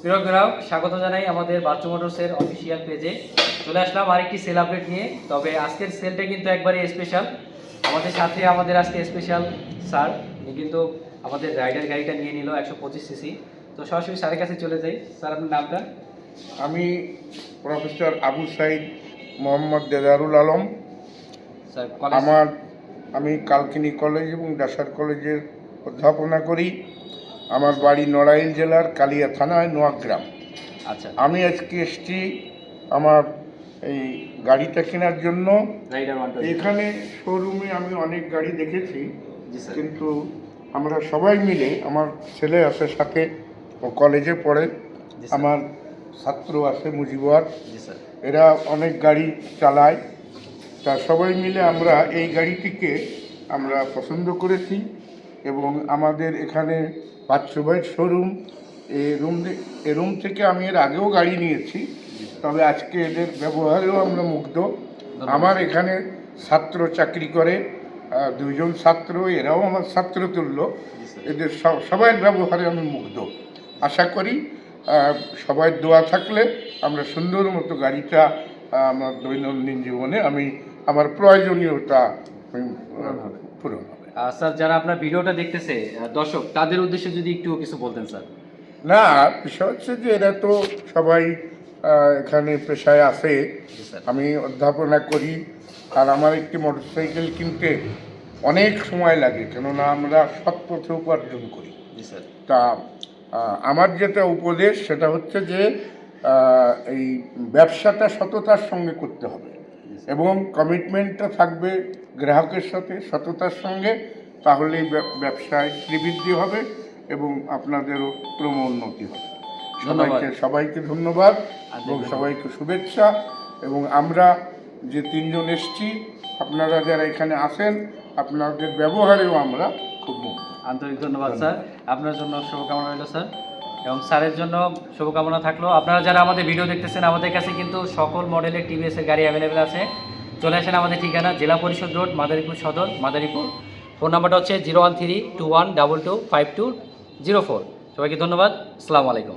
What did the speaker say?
প্রিয় গ্রাহক স্বাগত জানাই আমাদের বাচ্চু মোটরসের অফিসিয়াল পেজে চলে আসলাম আরেকটি সেল আপডেট নিয়ে। তবে আজকের সেলটা কিন্তু একবারে স্পেশাল আমাদের সাথে আমাদের আজকে স্পেশাল স্যার উনি কিন্তু আমাদের রাইডার গাড়িটা নিয়ে নিল একশো পঁচিশ সিসি তো সরাসরি স্যারের কাছে চলে যাই। স্যার আপনার নামটা? আমি প্রফেসর আবু সাইদ মোহাম্মদ দেদারুল আলম। স্যার আমার আমি কালকিনি কলেজ এবং ডাসার কলেজের অধ্যাপনা করি। আমার বাড়ি নড়াইল জেলার কালিয়া থানায় নোয়াগ্রাম। আচ্ছা। আমি আজকে এসছি আমার এই গাড়িটা কেনার জন্য। এখানে শোরুমে আমি অনেক গাড়ি দেখেছি কিন্তু আমরা সবাই মিলে আমার ছেলে আছে সাথে ও কলেজে পড়ে আমার ছাত্র আছে মুজিবর এরা অনেক গাড়ি চালায়। তা সবাই মিলে আমরা এই গাড়িটিকে আমরা পছন্দ করেছি। এবং আমাদের এখানে পাঁচশো শোরুম এই রুম এই রুম থেকে আমি এর আগেও গাড়ি নিয়েছি। তবে আজকে এদের ব্যবহারেও আমরা মুগ্ধ। আমার এখানে ছাত্র চাকরি করে আহ, দুইজন ছাত্র এরাও আমার ছাত্র তুল্য। এদের সব সবার ব্যবহারে আমি মুগ্ধ। আশা করি সবাই দোয়া থাকলে আমরা সুন্দর মতো গাড়িটা আমার দৈনন্দিন জীবনে আমি আমার প্রয়োজনীয়তা পূরণ স্যার যারা আপনার ভিডিওটা দেখতেছে দর্শক তাদের উদ্দেশ্যে যদি একটু কিছু বলতেন স্যার। না বিষয় হচ্ছে যে এরা তো সবাই এখানে পেশায় আছে। আমি অধ্যাপনা করি আর আমার একটি মোটরসাইকেল কিনতে অনেক সময় লাগে কেননা আমরা সৎ পথে উপার্জন করি। স্যার। তা আমার যেটা উপদেশ সেটা হচ্ছে যে এই ব্যবসাটা সততার সঙ্গে করতে হবে। এবং কমিটমেন্টটা থাকবে গ্রাহকের সাথে সততার সঙ্গে তাহলেই ব্যব- ব্যবসায় শ্রীবৃদ্ধি হবে এবং আপনাদেরও ক্রমোন্নতি হবে। সবাইকে সবাইকে ধন্যবাদ এবং সবাইকে শুভেচ্ছা এবং আমরা যে তিনজন এসছি আপনারা যারা এখানে আসেন আপনাদের ব্যবহারেও আমরা খুব মুগ্ধ। আন্তরিক ধন্যবাদ স্যার। আপনার জন্য শুভকামনা রইল স্যার। এবং স্যারের জন্য শুভকামনা থাকল। আপনারা যারা আমাদের ভিডিও দেখতেছেন, আমাদের কাছে কিন্তু সকল মডেলের টিভিএসের গাড়ি অ্যাভেলেবেল আছে। চলে আসেন আমাদের ঠিকানা, জেলা পরিষদ রোড, মাদারীপুর সদর, মাদারীপুর। ফোন নাম্বারটা হচ্ছে zero one three two one double two five two zero four সবাইকে ধন্যবাদ। আসসালামু আলাইকুম।